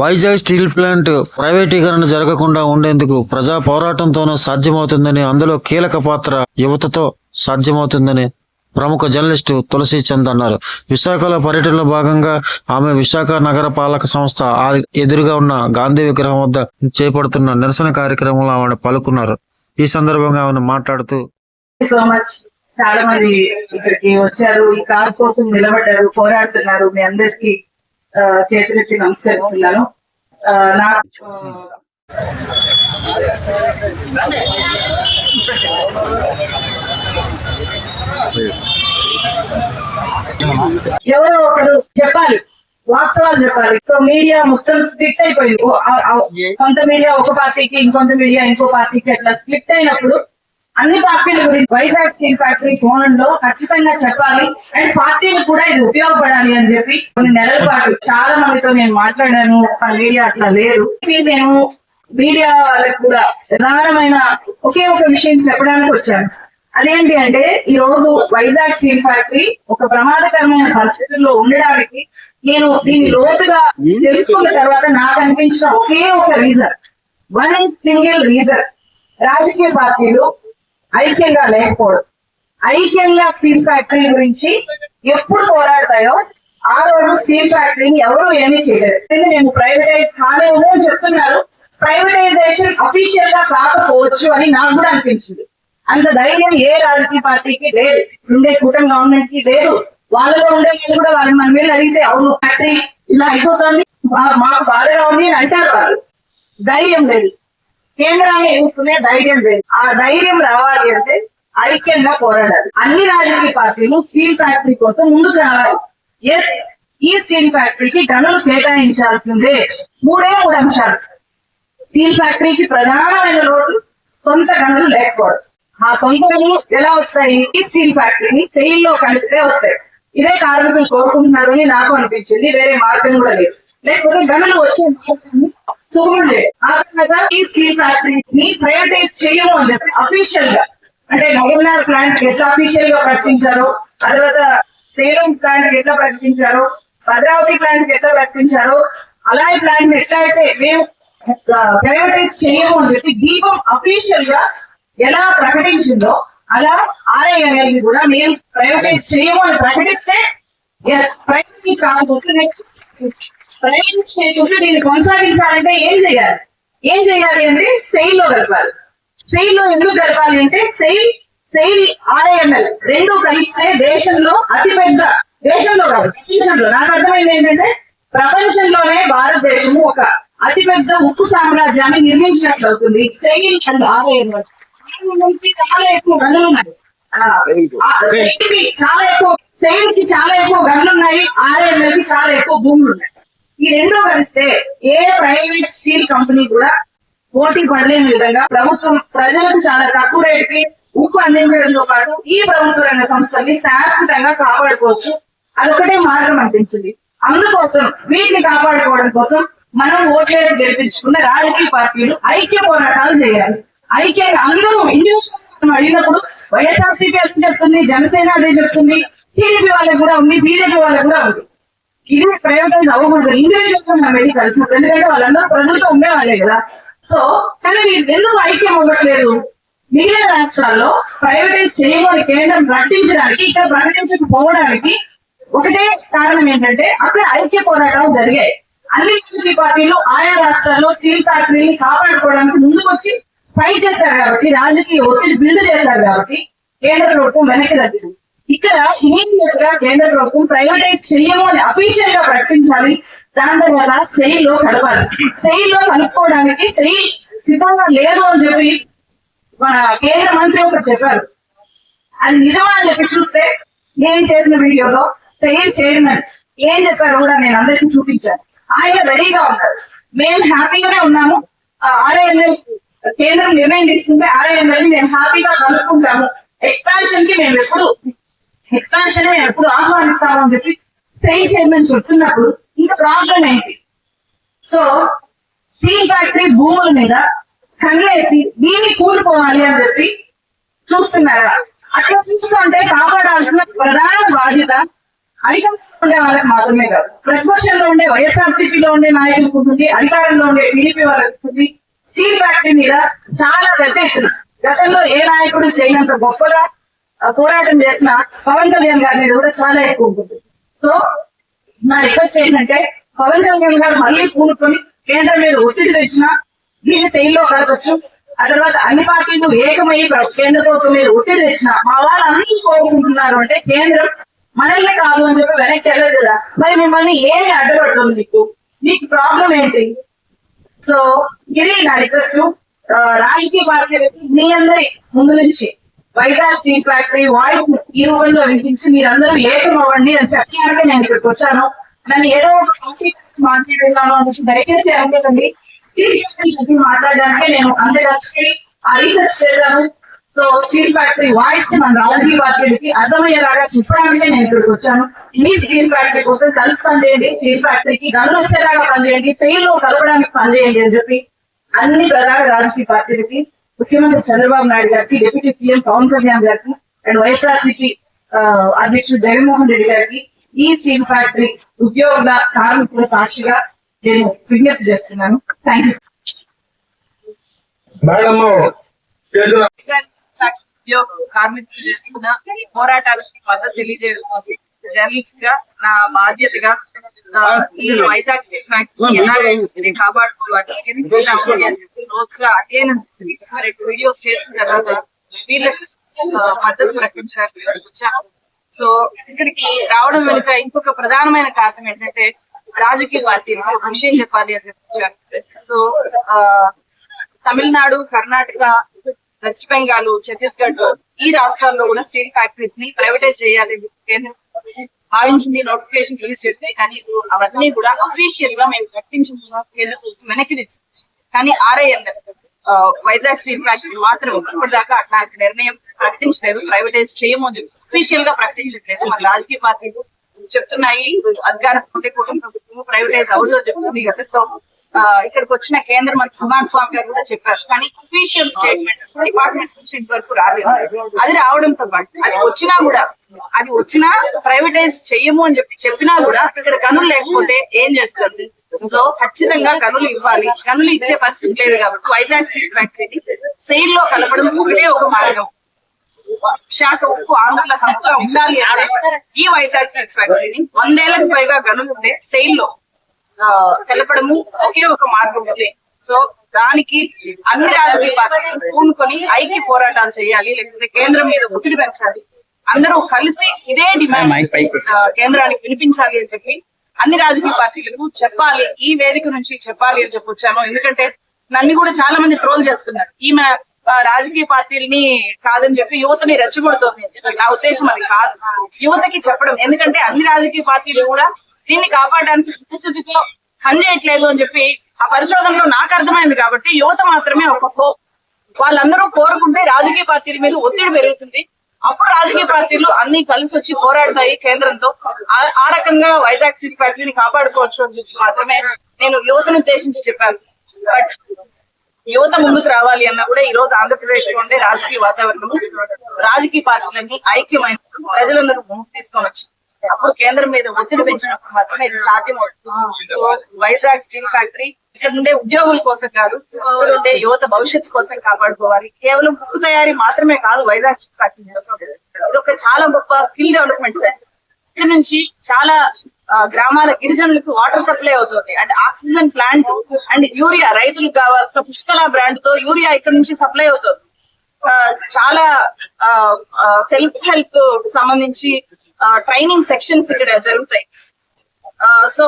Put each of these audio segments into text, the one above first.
Vizag steel plant ప్రైవేటీకరణ జరగకుండా ఉండేందుకు ప్రజా పోరాటంతోనే సాధ్యమవుతుందని అందులో కీలక పాత్ర యువతతో సాధ్యమవుతుందని ప్రముఖ జర్నలిస్టు తులసి చంద్ అన్నారు. విశాఖలో పర్యటనలో భాగంగా ఆమె విశాఖ నగర పాలక సంస్థ ఎదురుగా ఉన్న గాంధీ విగ్రహం వద్ద చేపడుతున్న నిరసన కార్యక్రమంలో ఆమె పలుకున్నారు ఈ సందర్భంగా ఆమె మాట్లాడుతూ సో మచ్ చాలా మంది ఇక్కడికి వచ్చారు. ఈ కాస్ కోసం నిలబడ్డారు పోరాడుతున్నారు మీ అందరికీ. చేతులెత్తి నమస్కరిస్తున్నాను. ఆ, నాకు ఎవరో ఒకడు చెప్పాలి. వాస్తవాలు చెప్పాలి. సో మీడియా మొత్తం స్ప్లిట్ అయిపోయింది. కొంత మీడియా ఒక పార్టీకి ఇంకొంత మీడియా ఇంకో పార్టీకి అట్లా స్ప్లిట్ అయినప్పుడు అన్ని పార్టీల గురించి వైజాగ్ స్టీల్ ఫ్యాక్టరీ కోణంలో ఖచ్చితంగా చెప్పాలి. అండ్ పార్టీలు కూడా ఇది ఉపయోగపడాలి అని చెప్పి కొన్ని నెలల పాటు చాలా మందితో నేను మాట్లాడాను. మీడియా అట్లా లేరు ఇది నేను మీడియా వాళ్ళకి కూడా ప్రధానమైన ఒకే ఒక విషయం చెప్పడానికి వచ్చాను. అదేంటి అంటే ఈ రోజు వైజాగ్ స్టీల్ ఫ్యాక్టరీ ఒక ప్రమాదకరమైన పరిస్థితుల్లో ఉండడానికి నేను దీన్ని లోతుగా తెలుసుకున్న తర్వాత నాకు అనిపించిన ఒకే ఒక రీజన్ వన్ సింగిల్ రీజన్ రాజకీయ పార్టీలు ఐక్యంగా లేకపోవడం. ఐక్యంగా స్టీల్ ఫ్యాక్టరీ గురించి ఎప్పుడు పోరాడతాయో ఆ రోజు స్టీల్ ఫ్యాక్టరీని ఎవరు ఏమీ చేయలేరు నేను మేము ప్రైవేటైజ్ కాలేము అని చెప్తున్నారు. ప్రైవేటైజేషన్ అఫీషియల్గా కాకపోవచ్చు అని నాకు కూడా అనిపించింది. అంత ధైర్యం ఏ రాజకీయ పార్టీకి లేదు. ఉండే కూటమి గవర్నమెంట్కి లేదు. వాళ్ళలో ఉండే వాళ్ళు కూడా వాళ్ళు మన మీద అడిగితే అవును ఫ్యాక్టరీ ఇలా అయిపోతుంది. మా- మాకు బాధగా ఉంది అని అంటారు వాళ్ళు. ధైర్యం లేదు. కేంద్రాన్ని ఎదుర్కొనే ధైర్యం లేదు. ఆ ధైర్యం రావాలి అంటే ఐక్యంగా పోరాడాలి. అన్ని రాజకీయ పార్టీలు స్టీల్ ఫ్యాక్టరీ కోసం ముందుకు రావాలి. ఎస్ ఈ స్టీల్ ఫ్యాక్టరీకి గనులు కేటాయించాల్సిందే. మూడే మూడు అంశాలు. స్టీల్ ఫ్యాక్టరీకి ప్రధానమైన లోటు సొంత గనులు లేకపోవడం. ఆ సొంత గనులు ఎలా వస్తాయి? ఈ స్టీల్ ఫ్యాక్టరీని సెయిల్లో కలిపితే వస్తాయి. ఇదే కార్మికులు కోరుకుంటున్నారు అని నాకు అనిపించింది. వేరే మార్గం కూడా లేదు. లేకపోతే గనులు వచ్చే చూడండి. ఆ తర్వాత ఈ స్టీల్ ఫ్యాక్టరీని ప్రయోటైజ్ చేయము అని చెప్పి అఫీషియల్గా. అంటే నగర్నార్ ప్లాంట్ ఎట్లా అఫీషియల్గా ప్రకటించారు ఆ తర్వాత సేలం ప్లాంట్ ఎట్లా ప్రకటించారు భద్రావతి ప్లాంట్ ఎట్లా ప్రకటించారు అలా ప్లాంట్ ఎట్లా అయితే మేము ప్రయోటైజ్ చేయము అని చెప్పి దీపం అఫీషియల్గా ఎలా ప్రకటించిందో అలా ఆర్ఐఎంఎల్ కూడా మేము ప్రయోటైజ్ చేయము అని ప్రకటిస్తే ప్రైవసీ కాకపోతే నెక్స్ట్ ప్రైవేట్ చేయకుండా దీన్ని కొనసాగించాలంటే ఏం చేయాలి? ఏం చేయాలి అంటే సెయిల్లో కలపాలి సెయిల్లో ఎందుకు కలపాలి అంటే సెయిల్ సెయిల్ ఆర్ఐఎంఎల్ రెండు కలిస్తే దేశంలో అతిపెద్ద దేశంలో కాదు ప్రపంచంలో నాకు అర్థమైంది ఏంటంటే ప్రపంచంలోనే భారతదేశము ఒక అతిపెద్ద ఉక్కు సామ్రాజ్యాన్ని నిర్మించినట్లు అవుతుంది. సెయిల్ అండ్ ఆర్ఐఎంఎల్ చాలా ఎక్కువ గనులు ఉన్నాయి. చాలా ఎక్కువ సెయిల్కి చాలా ఎక్కువ గనులు ఉన్నాయి. ఆర్ఐఎంఎల్కి చాలా ఎక్కువ భూములు ఉన్నాయి. ఈ రెండు కలిస్తే ఏ ప్రైవేట్ స్టీల్ కంపెనీ కూడా పోటీ పడలేని విధంగా ప్రభుత్వం ప్రజలకు చాలా తక్కువ రేటుకి ఉప్పు అందించడంతో పాటు ఈ ప్రభుత్వ రంగ సంస్థల్ని శాశ్వతంగా కాపాడుకోవచ్చు. అదొకటే మార్గం అనిపించింది. అందుకోసం వీటిని కాపాడుకోవడం కోసం మనం ఓట్లేసి గెలిపించుకున్న రాజకీయ పార్టీలు ఐక్య పోరాటాలు చేయాలి. ఐక్యంగా అందరూ ఇండివిజువల్స్ అడిగినప్పుడు వైఎస్ఆర్సీపీ అది చెప్తుంది జనసేన అదే చెప్తుంది టీడీపీ వాళ్ళకి కూడా ఉంది బీజేపీ వాళ్ళకి కూడా ఉంది. ఇది ప్రైవేటైజ్ అవ్వకూడదు ఇండివిజువల్స్గా మనం వెళ్ళి ఎందుకంటే వాళ్ళందరూ ప్రజలతో ఉండేవాళ్ళే కదా. సో కానీ మీరు ఎందుకు ఐక్యం ఉండట్లేదు? మిగిలిన రాష్ట్రాల్లో ప్రైవేటైజ్ చేయమని కేంద్రం ప్రకటించడానికి ఇక్కడ ప్రకటించకపోవడానికి ఒకటే కారణం ఏంటంటే అక్కడ ఐక్య పోరాటాలు జరిగాయి. అన్ని రాజకీయ పార్టీలు ఆయా రాష్ట్రాల్లో స్టీల్ ఫ్యాక్టరీని కాపాడుకోవడానికి ముందుకొచ్చి ఫైట్ చేశారు కాబట్టి రాజకీయ ఒత్తిడి బిల్డ్ చేశారు కాబట్టి కేంద్ర ప్రభుత్వం వెనక్కి తగ్గింది. ఇక్కడ ఇమీడియట్గా కేంద్ర ప్రభుత్వం ప్రైవేటైజ్ చేయము అని అఫీషియల్గా ప్రకటించాలి. దాని తర్వాత సెయిల్లో కలపాలి. సెయిల్లో కలుపుకోవడానికి సెయిల్ సిద్ధంగా లేదు అని చెప్పి మన కేంద్ర మంత్రి ఒకరు చెప్పారు. అది నిజమా అని చెప్పి చూస్తే నేను చేసిన వీడియోలో సెయిల్ చైర్మన్ ఏం చెప్పారు కూడా నేను అందరికీ చూపించాను. ఆయన రెడీగా ఉన్నారు. మేము హ్యాపీగానే ఉన్నాము. ఆర్ఐఎంఎల్ కేంద్రం నిర్ణయం తీసుకుంటే ఆర్ఐఎంఎల్ మేము హ్యాపీగా కలుపుకుంటాము. ఎక్స్పాన్షన్కి మేము ఎప్పుడు ఎక్స్పాన్షన్ మేము ఎప్పుడు ఆహ్వానిస్తామని చెప్పి సెయిల్ చైర్మన్ చెప్తున్నప్పుడు ఇంకా ప్రాబ్లం ఏంటి? సో స్టీల్ ఫ్యాక్టరీ భూముల మీద కన్నేసి దీన్ని కూలిపోవాలి అని చెప్పి చూస్తున్నారా? అట్లా చూస్తుంటే కాపాడాల్సిన ప్రధాన బాధ్యత అధికారంలో ఉండే వాళ్ళకి మాత్రమే కాదు. ప్రతిపక్షంలో ఉండే వైఎస్ఆర్సీపీలో ఉండే నాయకులకు ఉంటుంది అధికారంలో ఉండే టీడీపీ వాళ్ళకి ఉంటుంది. స్టీల్ ఫ్యాక్టరీ మీద చాలా పెద్ద ఎత్తున గతంలో ఏ నాయకుడు చేయనంత గొప్పగా పోరాటం చేసిన పవన్ కళ్యాణ్ గారి మీద కూడా చాలా ఎక్కువ ఉంటుంది. సో నా రిక్వెస్ట్ ఏంటంటే పవన్ కళ్యాణ్ గారు మళ్ళీ కూడుకొని కేంద్రం మీద ఒత్తిడి తెచ్చిన దీన్ని శైలిలో కలపచ్చు. ఆ తర్వాత అన్ని పార్టీలు ఏకమయ్యి కేంద్ర ప్రభుత్వం మీద ఒత్తిడి తెచ్చిన మా వాళ్ళు అన్ని కోరుకుంటున్నారు అంటే కేంద్రం మనల్ని కాదు అని చెప్పి వెనక్కి వెళ్ళదు కదా. మరి మిమ్మల్ని ఏమి అడ్డపడుతుంది మీకు? మీకు ప్రాబ్లం ఏంటి? సో ఇది నా రిక్వెస్ట్ రాజకీయ పార్టీలకి మీ అందరి ముందు నుంచి వైజాగ్ స్టీల్ ఫ్యాక్టరీ వాయిస్ ఈ రూపంలో వినిపించి మీరందరూ ఏకం అవ్వండి అని చెప్పడానికి నేను ఇక్కడికి వచ్చాను. నన్ను ఏదో ఒక టాపిక్ మాట్లాడుతున్నాను అని దయచేసి అనుకోండి చెప్పి మాట్లాడడానికి నేను అంత కష్టపడి ఆ రీసెర్చ్ చేశాను. సో స్టీల్ ఫ్యాక్టరీ వాయిస్కి మన రాజకీయ పార్టీలకి అర్థమయ్యేలాగా చెప్పడానికే నేను ఇక్కడికి వచ్చాను. మీ స్టీల్ ఫ్యాక్టరీ కోసం కలిసి పనిచేయండి. స్టీల్ ఫ్యాక్టరీకి గనులు వచ్చేలాగా పనిచేయండి. ఫెయిల్లో కలపడానికి పనిచేయండి అని చెప్పి అన్ని ప్రధాన రాజకీయ పార్టీలకి ముఖ్యమంత్రి చంద్రబాబు నాయుడు గారికి డిప్యూటీ సీఎం పవన్ కళ్యాణ్ గారికి అండ్ వైఎస్ఆర్సీపీ అధ్యక్షుడు జగన్మోహన్ రెడ్డి గారికి ఈ స్టీల్ ఫ్యాక్టరీ ఉద్యోగుల కార్మికుల సాక్షిగా నేను విజ్ఞప్తి చేస్తున్నాను. థ్యాంక్ యూ కార్మికులు చేస్తున్న ఈ పోరాటానికి మద్దతు తెలియజేయడం కోసం జర్నలిస్ట్గా నా బాధ్యతగా ఈ వైజాగ్ స్టీల్ ఫ్యాక్టరీ ఎలాగైనా కాపాడుకోవాలి. అధ్యయనం రెండు వీడియోస్ చేసిన తర్వాత వీళ్ళకి పద్ధతి మద్దతు ప్రకటించడానికి వచ్చాను సో ఇక్కడికి రావడం వెనుక ఇంకొక ప్రధానమైన కారణం ఏంటంటే రాజకీయ పార్టీలు ఒక విషయం చెప్పాలి అని చెప్పారు సో తమిళనాడు కర్ణాటక వెస్ట్ బెంగాల్ ఛత్తీస్గఢ్ ఈ రాష్ట్రాల్లో కూడా స్టీల్ ఫ్యాక్టరీస్ని ప్రైవేటైజ్ చేయాలి కేంద్రం భావించింది నోటిఫికేషన్ రిలీజ్ చేస్తే కానీ అవన్నీ కూడా అఫీషియల్గా మేము ప్రకటించిన కేంద్ర ప్రభుత్వం వెనక్కి తీసుకుంటాం కానీ ఆర్ఐఎన్ఎల్ వైజాగ్ స్టీల్ ఫ్యాక్టరీ మాత్రం ఇప్పటిదాకా అట్లాంటి నిర్ణయం ప్రకటించలేదు ప్రైవేటైజ్ చేయము అని అఫీషియల్గా ప్రకటించట్లేదు. మన రాజకీయ పార్టీలు చెప్తున్నాయి అధికారం ఉంటే కుటుంబ ప్రభుత్వం ప్రైవేటైజ్ అవ్వదు అని చెప్తుంది గతంలో ఇక్కడికి వచ్చిన కేంద్ర మంత్రి కుమార్ స్వామి గారు కూడా చెప్పారు. కానీ అఫీషియల్ స్టేట్మెంట్ డిపార్ట్మెంట్ నుంచి ఇంతవరకు రాలేదు. అది రావడంతో పాటు అది వచ్చినా కూడా అది వచ్చినా ప్రైవేటైజ్ చెయ్యము అని చెప్పి చెప్పినా కూడా ఇక్కడ గనులు లేకపోతే ఏం చేస్తారు? సో ఖచ్చితంగా గనులు ఇవ్వాలి. గనులు ఇచ్చే పరిస్థితి లేదు కాబట్టి వైజాగ్ స్టీల్ ఫ్యాక్టరీని సెయిల్లో కలపడం ఒకటే ఒక మార్గం. శాఖ ఉప్పు ఆంధ్రుల హక్కుగా ఉండాలి అంటే ఈ వైజాగ్ స్టీల్ ఫ్యాక్టరీని వందేళ్ళకు పైగా గనులు ఉండే సెయిల్లో ఆ, తెలపడము ఒకే ఒక మార్గం ఉంది సో దానికి అన్ని రాజకీయ పార్టీలు పూనుకొని ఐక్య పోరాటాలు చేయాలి లేకపోతే కేంద్రం మీద ఒత్తిడి పెంచాలి. అందరూ కలిసి ఇదే డిమాండ్ కేంద్రానికి వినిపించాలి అని చెప్పి అన్ని రాజకీయ పార్టీలకు చెప్పాలి ఈ వేదిక నుంచి చెప్పాలి అని చెప్పి వచ్చాను ఎందుకంటే నన్ను కూడా చాలా మంది ట్రోల్ చేస్తున్నారు. ఈమె రాజకీయ పార్టీలని కాదని చెప్పి యువతని రెచ్చగొడుతోంది అని చెప్పి నా ఉద్దేశం అది కాదు. యువతకి చెప్పడం. ఎందుకంటే అన్ని రాజకీయ పార్టీలు కూడా దీన్ని కాపాడడానికి చిత్తశుద్ధితో పనిచేయట్లేదు అని చెప్పి ఆ పరిశోధనలో నాకు అర్థమైంది కాబట్టి యువత మాత్రమే ఒక హోప్. వాళ్ళందరూ కోరుకుంటే రాజకీయ పార్టీల మీద ఒత్తిడి పెరుగుతుంది. అప్పుడు రాజకీయ పార్టీలు అన్ని కలిసి వచ్చి పోరాడతాయి కేంద్రంతో. ఆ- రకంగా వైజాగ్ స్టీల్ ఫ్యాక్టరీని కాపాడుకోవచ్చు అని చెప్పి మాత్రమే నేను యువతను ఉద్దేశించి చెప్పాను. బట్ యువత ముందుకు రావాలి అన్నా కూడా ఈ రోజు ఆంధ్రప్రదేశ్లో ఉండే రాజకీయ వాతావరణం రాజకీయ పార్టీలన్నీ ఐక్యమైన ప్రజలందరూ ముందుకు తీసుకొని వచ్చి అప్పుడు కేంద్రం మీద ఒత్తిడి పెంచినప్పుడు మాత్రమే ఇది సాధ్యం అవుతుంది వైజాగ్ స్టీల్ ఫ్యాక్టరీ ఇక్కడ ఉండే ఉద్యోగుల కోసం కాదు ఇక్కడ ఉండే యువత భవిష్యత్తు కోసం కాపాడుకోవాలి. కేవలం ఉక్కు తయారీ మాత్రమే కాదు వైజాగ్ స్టీల్ చేస్తాం. ఇది ఒక చాలా గొప్ప స్కిల్ డెవలప్మెంట్ ఇక్కడ నుంచి చాలా గ్రామాల గిరిజనులకు వాటర్ సప్లై అవుతుంది. And oxygen plant and urea రైతులకు కావాల్సిన పుష్కల బ్రాండ్తో యూరియా ఇక్కడ నుంచి సప్లై అవుతుంది. చాలా సెల్ఫ్ హెల్ప్ సంబంధించి ట్రైనింగ్ సెక్షన్స్ ఇక్కడ జరుగుతాయి. సో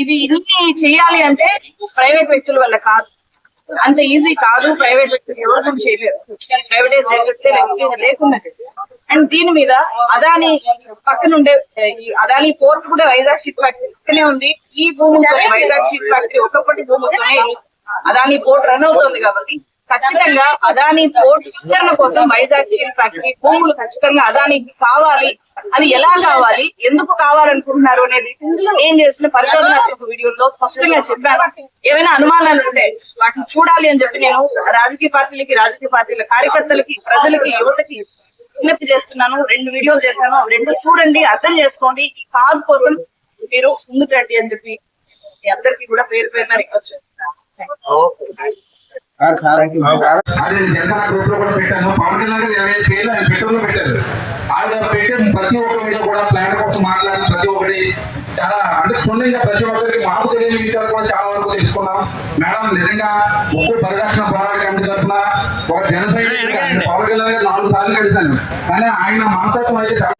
ఇవి ఇన్ని చేయాలి అంటే ప్రైవేట్ వ్యక్తుల వల్ల కాదు. అంత ఈజీ కాదు ప్రైవేట్ వ్యక్తులు ఎవరు చేయలేరు. ప్రైవేటైజ్ చేసేస్తే లేకుండా అండ్ దీని మీద అదాని పక్కన ఉండే ఈ అదాని పోర్ట్ కూడా వైజాగ్ షిప్ ఫ్యాక్టరీ పక్కనే ఉంది. ఈ భూమి వైజాగ్ షిప్ ఫ్యాక్టరీ ఒకప్పటి భూములతోనే అదాని పోర్ట్ రన్ అవుతుంది కాబట్టి ఖచ్చితంగా అదాని పోర్ట్ విస్తరణ కోసం వైజాగ్ స్టీల్ ఫ్యాక్టరీ భూములు ఖచ్చితంగా అదానికి కావాలి. అది ఎలా కావాలి? ఎందుకు కావాలనుకుంటున్నారు అనేది ఏం చేసిన పరిశోధనాత్మక వీడియోలో స్పష్టంగా చెప్పాను ఏమైనా అనుమానాలు ఉంటే వాటిని చూడాలి అని చెప్పి నేను రాజకీయ పార్టీలకి రాజకీయ పార్టీల కార్యకర్తలకి ప్రజలకి యువతకి విజ్ఞప్తి చేస్తున్నాను. రెండు వీడియోలు చేశాను. అవి రెండు చూడండి అర్థం చేసుకోండి. ఈ కాజ్ కోసం మీరు ముందుకు రండి అని చెప్పి మీ అందరికీ కూడా పేరు పేరున రిక్వెస్ట్ చేస్తున్నాను. అది జనసేన గ్రూప్లో కూడా పెట్టాను. పవన్ కళ్యాణ్ గారు ఇరవై పేర్లు ఆయన ట్విట్టర్లో పెట్టారు. ఆయన పెట్టే ప్రతి ఒక్క వీడియో కూడా ప్లాన్ కోసం మాట్లాడిన ప్రతి ఒక్కటి చాలా అంటే క్షుణ్ణంగా ప్రతి ఒక్కరికి మాకు తెలియని విషయాలు కూడా చాలా వరకు తెలుసుకున్నాం. మేడం నిజంగా ఒక్కో పరిరక్షణ పోరాట కమిటీ తరఫున ఒక జన పవన్ కళ్యాణ్ గారు నాలుగు సార్లు కలిశాను కానీ ఆయన మనస్తత్వం అయితే చాలా